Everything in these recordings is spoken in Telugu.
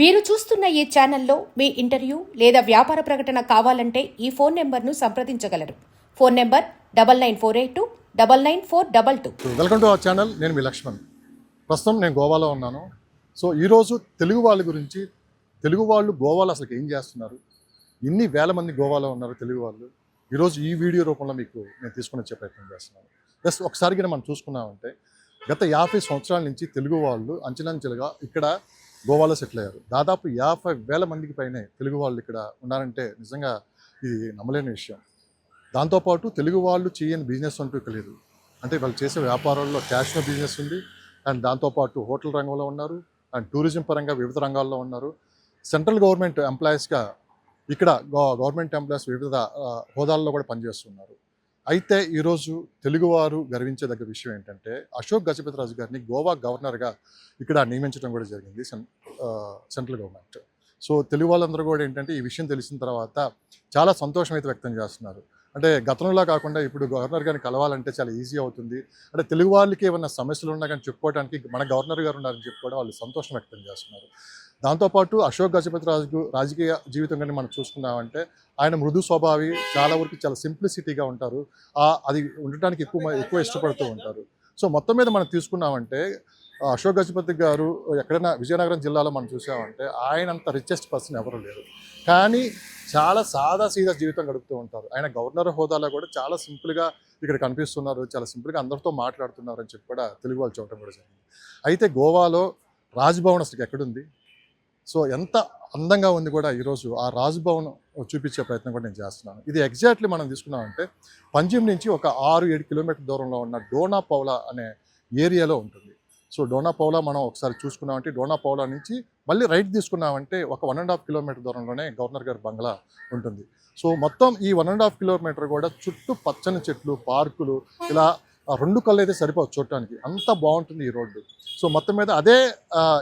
మీరు చూస్తున్న ఈ ఛానల్లో మీ ఇంటర్వ్యూ లేదా వ్యాపార ప్రకటన కావాలంటే ఈ ఫోన్ నెంబర్ను సంప్రదించగలరు. Phone number double nine four eight two double nine four double two. Welcome to our channel. నేను మీ లక్ష్మణ్. ప్రస్తుతం నేను గోవాలో ఉన్నాను. సో ఈరోజు తెలుగు వాళ్ళ గురించి తెలుగు వాళ్ళు గోవాలో అసలు ఏం చేస్తున్నారు? ఎన్ని వేల మంది గోవాలో ఉన్నారు తెలుగు వాళ్ళు. ఈరోజు ఈ వీడియో రూపంలో మీకు నేను తీసుకుని వచ్చే ప్రయత్నం చేస్తున్నాను. జస్ట్ ఒకసారి మనం చూసుకున్నామంటే గత యాభై సంవత్సరాల నుంచి తెలుగు వాళ్ళు అంచెలంచెలుగా ఇక్కడ గోవాలో సెటిల్ అయ్యారు. దాదాపు యాభై వేల మందికి పైనే తెలుగు వాళ్ళు ఇక్కడ ఉన్నారంటే నిజంగా ఇది నమ్మలేని విషయం. దాంతోపాటు తెలుగు వాళ్ళు చేయని బిజినెస్ అంటూ ఇక్కడ లేదు. అంటే వాళ్ళు చేసే వ్యాపారాల్లో క్యాష్లో బిజినెస్ ఉంది. అండ్ దాంతోపాటు హోటల్ రంగంలో ఉన్నారు. అండ్ టూరిజం పరంగా వివిధ రంగాల్లో ఉన్నారు. సెంట్రల్ గవర్నమెంట్ ఎంప్లాయీస్గా ఇక్కడ గవర్నమెంట్ ఎంప్లాయీస్ వివిధ హోదాల్లో కూడా పనిచేస్తున్నారు. అయితే ఈరోజు తెలుగువారు గర్వించదగ్గ విషయం ఏంటంటే అశోక్ గజపతిరాజు గారిని గోవా గవర్నర్గా ఇక్కడ నియమించడం కూడా జరిగింది సెం- సెంట్రల్ గవర్నమెంట్. సో తెలుగు వాళ్ళందరూ కూడా ఏంటంటే ఈ విషయం తెలిసిన తర్వాత చాలా సంతోషం అయితే వ్యక్తం చేస్తున్నారు. అంటే గతంలో కాకుండా ఇప్పుడు గవర్నర్ గారిని కలవాలంటే చాలా ఈజీ అవుతుంది. అంటే తెలుగు వాళ్ళకి ఏమైనా సమస్యలు ఉన్నా కానీ చెప్పుకోవడానికి మన గవర్నర్ గారు ఉన్నారని చెప్పుకోవడం వాళ్ళు సంతోషం వ్యక్తం చేస్తున్నారు. దాంతోపాటు అశోక్ గజపతి రాజు రాజకీయ జీవితం కానీ మనం చూసుకున్నామంటే ఆయన మృదు స్వభావి చాలా వరకు చాలా సింప్లిసిటీగా ఉంటారు. అది ఉండటానికి ఎక్కువ ఎక్కువ ఇష్టపడుతూ ఉంటారు. సో మొత్తం మీద మనం తీసుకున్నామంటే అశోక్ గజపతి గారు ఎక్కడైనా విజయనగరం జిల్లాలో మనం చూసామంటే ఆయన అంత రిచెస్ట్ పర్సన్ ఎవరు లేరు. కానీ చాలా సాదా సీదా జీవితం గడుపుతూ ఉంటారు. ఆయన గవర్నర్ హోదాలో కూడా చాలా సింపుల్గా ఇక్కడ కనిపిస్తున్నారు. చాలా సింపుల్గా అందరితో మాట్లాడుతున్నారు అని చెప్పి కూడా తెలుగు వాళ్ళు చూడటం కూడా జరిగింది. అయితే గోవాలో రాజ్భవన్ అసలు ఎక్కడుంది? సో ఎంత అందంగా ఉంది కూడా ఈరోజు ఆ రాజ్భవన్ చూపించే ప్రయత్నం కూడా నేను చేస్తున్నాను. ఇది ఎగ్జాక్ట్లీ మనం తీసుకున్నామంటే పంజిమ్ నుంచి ఒక ఆరు ఏడు కిలోమీటర్ దూరంలో ఉన్న డోనా పౌలా అనే ఏరియాలో ఉంటుంది. సో డోనా పౌలా మనం ఒకసారి చూసుకున్నామంటే డోనా పౌలా నుంచి మళ్ళీ రైట్ తీసుకున్నామంటే ఒక వన్ అండ్ హాఫ్ కిలోమీటర్ దూరంలోనే గవర్నర్ గారి బంగ్లా ఉంటుంది. సో మొత్తం ఈ వన్ అండ్ హాఫ్ కిలోమీటర్ కూడా చుట్టూ పచ్చని చెట్లు పార్కులు ఇలా ఆ రెండు కళ్ళు అయితే సరిపోవు చూడటానికి. అంత బాగుంటుంది ఈ రోడ్డు. సో మొత్తం మీద అదే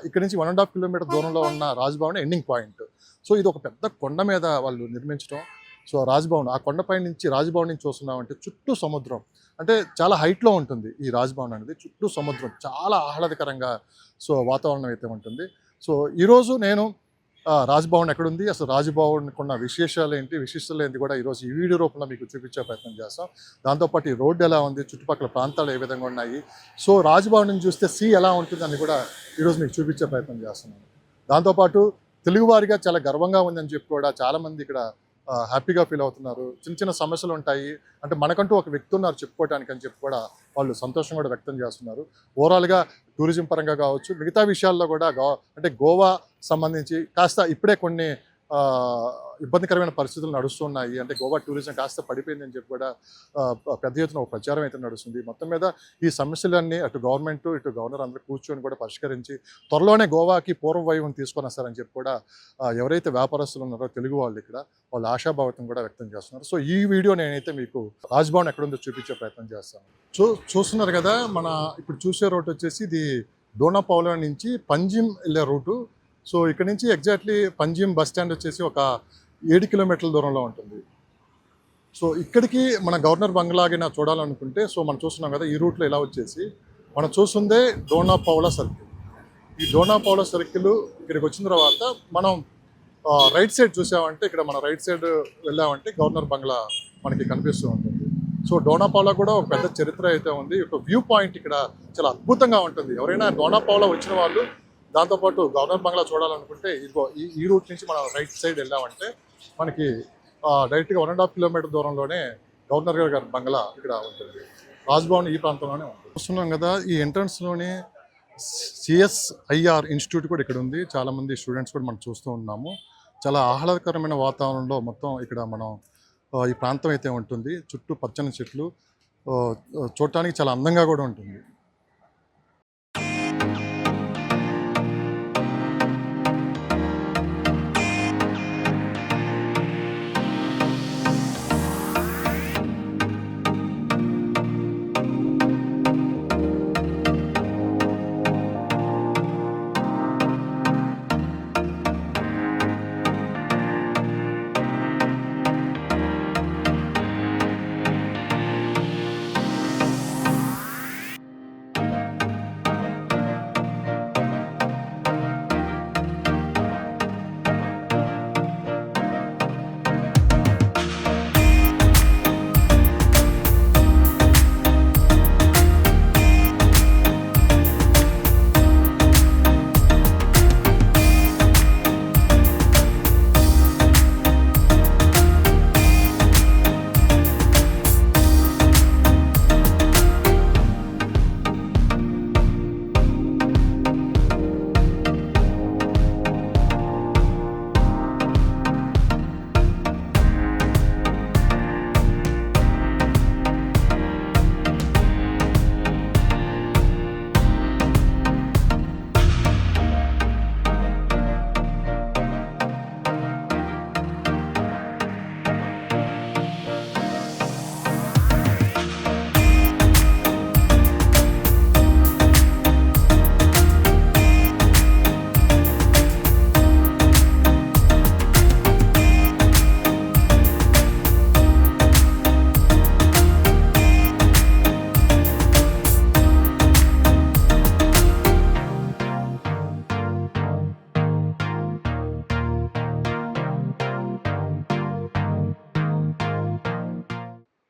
ఇక్కడ నుంచి వన్ అండ్ హాఫ్ కిలోమీటర్ దూరంలో ఉన్న రాజభవన్ ఎండింగ్ పాయింట్ సో ఇది ఒక పెద్ద కొండ మీద వాళ్ళు నిర్మించడం సో రాజభవన్ ఆ కొండపై నుంచి రాజభవన్ నుంచి చూస్తున్నామంటే చుట్టూ సముద్రం. అంటే చాలా హైట్లో ఉంటుంది ఈ రాజభవన్ అనేది. చుట్టూ సముద్రం. చాలా ఆహ్లాదకరంగా సో వాతావరణం అయితే ఉంటుంది. సో ఈరోజు నేను రాజ్భవన్ ఎక్కడుంది? అసలు రాజ్భవన్ ఉన్న విశేషాలు ఏంటి విశిష్టలు ఏంటి కూడా ఈరోజు ఈ వీడియో రూపంలో మీకు చూపించే ప్రయత్నం చేస్తాం. దాంతోపాటు ఈ రోడ్డు ఎలా ఉంది? చుట్టుపక్కల ప్రాంతాలు ఏ విధంగా ఉన్నాయి? సో రాజ్భవన్ నుంచి చూస్తే సీ ఎలా ఉంటుందని కూడా ఈరోజు మీకు చూపించే ప్రయత్నం చేస్తున్నాను. దాంతోపాటు తెలుగువారిగా చాలా గర్వంగా ఉందని చెప్పి కూడా చాలామంది ఇక్కడ హ్యాపీగా ఫీల్ అవుతున్నారు. చిన్న చిన్న సమస్యలు ఉంటాయి. అంటే మనకంటూ ఒక వ్యక్తి ఉన్నారు చెప్పుకోవడానికి అని చెప్పి కూడా వాళ్ళు సంతోషం కూడా వ్యక్తం చేస్తున్నారు. ఓవరాల్గా టూరిజం పరంగా కావచ్చు మిగతా విషయాల్లో కూడా గో అంటే గోవా సంబంధించి కాస్త ఇప్పుడే కొన్ని ఆ, ఇబ్బందికరమైన పరిస్థితులు నడుస్తున్నాయి. అంటే గోవా టూరిజం కాస్త పడిపోయిందని చెప్పి కూడా పెద్ద ఎత్తున ఒక ప్రచారం అయితే నడుస్తుంది. మొత్తం మీద ఈ సమస్యలన్నీ అటు గవర్నమెంట్ ఇటు గవర్నర్ అందరూ కూర్చొని కూడా పరిష్కరించి త్వరలోనే గోవాకి పూర్వ వైభవం తీసుకొని వస్తారని చెప్పి కూడా ఎవరైతే వ్యాపారస్తులు ఉన్నారో తెలుగు వాళ్ళు ఇక్కడ వాళ్ళు ఆశాభావితం కూడా వ్యక్తం చేస్తున్నారు. సో ఈ వీడియో నేనైతే మీకు రాజ్భవన్ ఎక్కడుందో చూపించే ప్రయత్నం చేస్తాను. చూ చూస్తున్నారు కదా మన ఇప్పుడు చూసే రోడ్ వచ్చేసి ఇది డోనాపౌలా నుంచి పంజిమ్ వెళ్ళే రూటు. సో ఇక్కడ నుంచి ఎగ్జాక్ట్లీ పంజిమ్ బస్ స్టాండ్ వచ్చేసి ఒక ఏడు కిలోమీటర్ల దూరంలో ఉంటుంది. సో ఇక్కడికి మన గవర్నర్ బంగ్లాగిన చూడాలనుకుంటే సో మనం చూస్తున్నాం కదా ఈ రూట్లో ఇలా వచ్చేసి మనం చూస్తుందే డోనా పౌలా సర్కిల్. ఈ డోనా పౌలా సర్కిల్ ఇక్కడికి వచ్చిన తర్వాత మనం రైట్ సైడ్ చూసామంటే ఇక్కడ మన రైట్ సైడ్ వెళ్ళామంటే గవర్నర్ బంగ్లా మనకి కనిపిస్తూ ఉంటుంది. సో డోనా కూడా ఒక పెద్ద చరిత్ర అయితే ఉంది. ఒక వ్యూ పాయింట్ ఇక్కడ చాలా అద్భుతంగా ఉంటుంది. ఎవరైనా డోనా వచ్చిన వాళ్ళు దాంతోపాటు గవర్నర్ బంగ్లా చూడాలనుకుంటే ఇదిగో ఈ ఈ రూట్ నుంచి మనం రైట్ సైడ్ వెళ్ళామంటే మనకి డైరెక్ట్గా వన్ అండ్ హాఫ్ కిలోమీటర్ దూరంలోనే గవర్నర్ గారి గారి బంగ్లా ఇక్కడ ఉంటుంది. రాజ్భవన్ ఈ ప్రాంతంలోనే ఉంటుంది. చూస్తున్నాం కదా ఈ ఎంట్రన్స్లోనే సిఎస్ఐఆర్ ఇన్స్టిట్యూట్ కూడా ఇక్కడ ఉంది. చాలామంది స్టూడెంట్స్ కూడా మనం చూస్తూ ఉన్నాము. చాలా ఆహ్లాదకరమైన వాతావరణంలో మొత్తం ఇక్కడ మనం ఈ ప్రాంతం అయితే ఉంటుంది. చుట్టూ పచ్చని చెట్లు చూడటానికి చాలా అందంగా కూడా ఉంటుంది.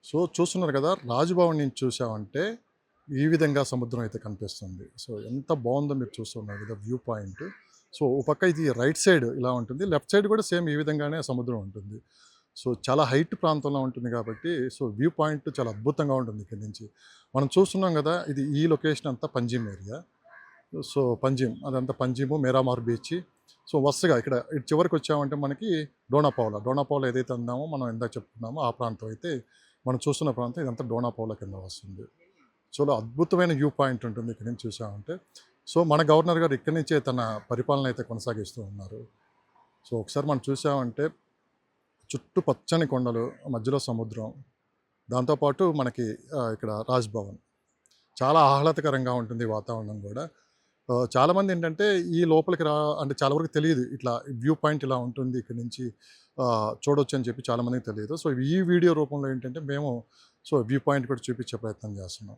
సో చూస్తున్నారు కదా రాజభవన్ నుంచి చూసామంటే ఈ విధంగా సముద్రం అయితే కనిపిస్తుంది. సో ఎంత బాగుందో మీరు చూస్తున్నారు కదా వ్యూ పాయింట్. సో ఓ పక్క ఇది రైట్ సైడ్ ఇలా ఉంటుంది లెఫ్ట్ సైడ్ కూడా సేమ్ ఈ విధంగానే సముద్రం ఉంటుంది. సో చాలా హైట్ ప్రాంతంలో ఉంటుంది కాబట్టి సో వ్యూ పాయింట్ చాలా అద్భుతంగా ఉంటుంది ఇక్కడి నుంచి. మనం చూస్తున్నాం కదా ఇది ఈ లొకేషన్ అంతా పంజిమ్ ఏరియా. సో పంజిమ్ అదంతా పంజిము మేరామార్ బీచ్. సో వరుసగా ఇక్కడ ఇటు చివరికి వచ్చామంటే మనకి డోనాపావుల. డోనాపౌలా ఏదైతే అందామో మనం ఇందాక చెప్పుకున్నామో ఆ ప్రాంతం అయితే మనం చూస్తున్న ప్రాంతం ఇదంతా డోనాపోల కింద వస్తుంది. చాలా అద్భుతమైన వ్యూ పాయింట్ ఉంటుంది ఇక్కడ నుంచి చూసామంటే. సో మన గవర్నర్ గారు ఇక్కడి నుంచే తన పరిపాలన అయితే కొనసాగిస్తూ ఉన్నారు. సో ఒకసారి మనం చూసామంటే చుట్టూ పచ్చని కొండలు మధ్యలో సముద్రం దాంతోపాటు మనకి ఇక్కడ రాజ్భవన్. చాలా ఆహ్లాదకరంగా ఉంటుంది వాతావరణం కూడా. చాలామంది ఏంటంటే ఈ లోపలికి రా అంటే చాలా వరకు తెలియదు. ఇట్లా వ్యూ పాయింట్ ఇలా ఉంటుంది ఇక్కడ నుంచి చూడొచ్చు అని చెప్పి చాలామందికి తెలియదు. సో ఈ వీడియో రూపంలో ఏంటంటే మేము సో వ్యూ పాయింట్ కూడా చూపించే ప్రయత్నం చేస్తున్నాం.